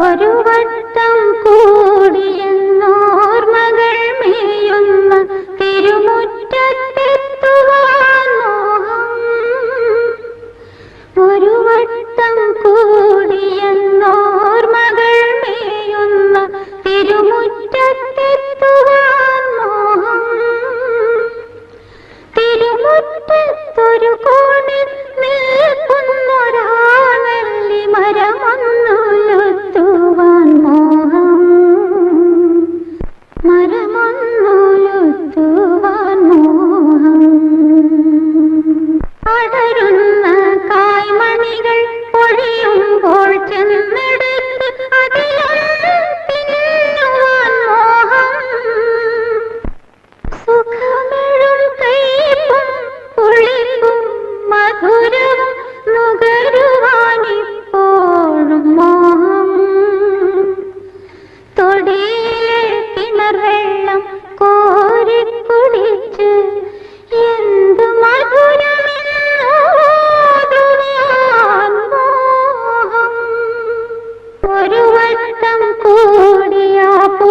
ഒരു വട്ടം കൂടിയെന്നോ মল্লু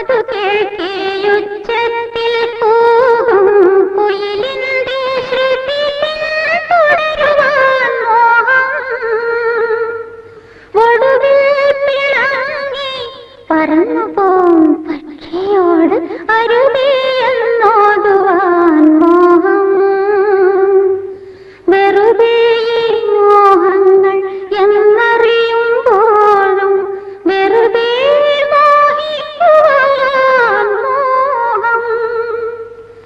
ಅದು ಕೇಳ್ಕಿ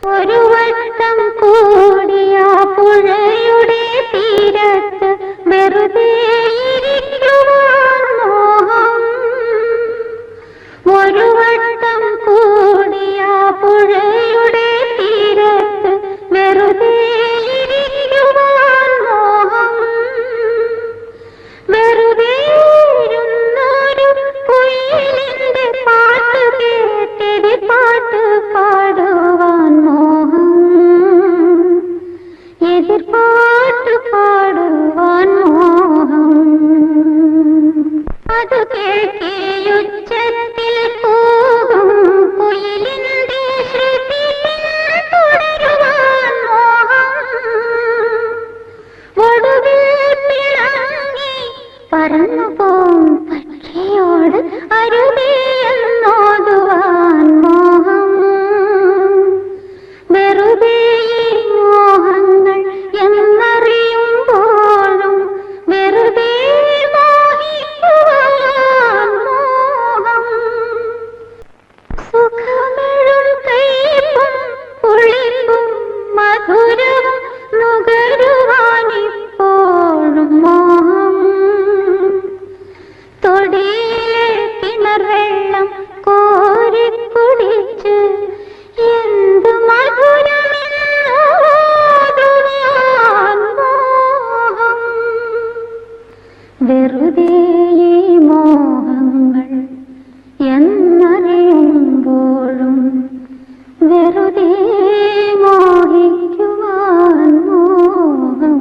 ഒരു വട്ടം കൂടിയ പുഴയുടെ തീരത്ത് വെറുതെ വെറുതെ ഈ മോഹങ്ങൾ എന്നറിയുമ്പോഴും വെറുതെ മോഹിക്കുവാൻ മോഹം.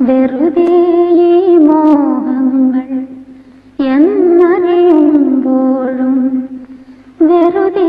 വെറുതെ ഈ മോഹങ്ങൾ എന്നറിയുമ്പോഴും വെറുതെ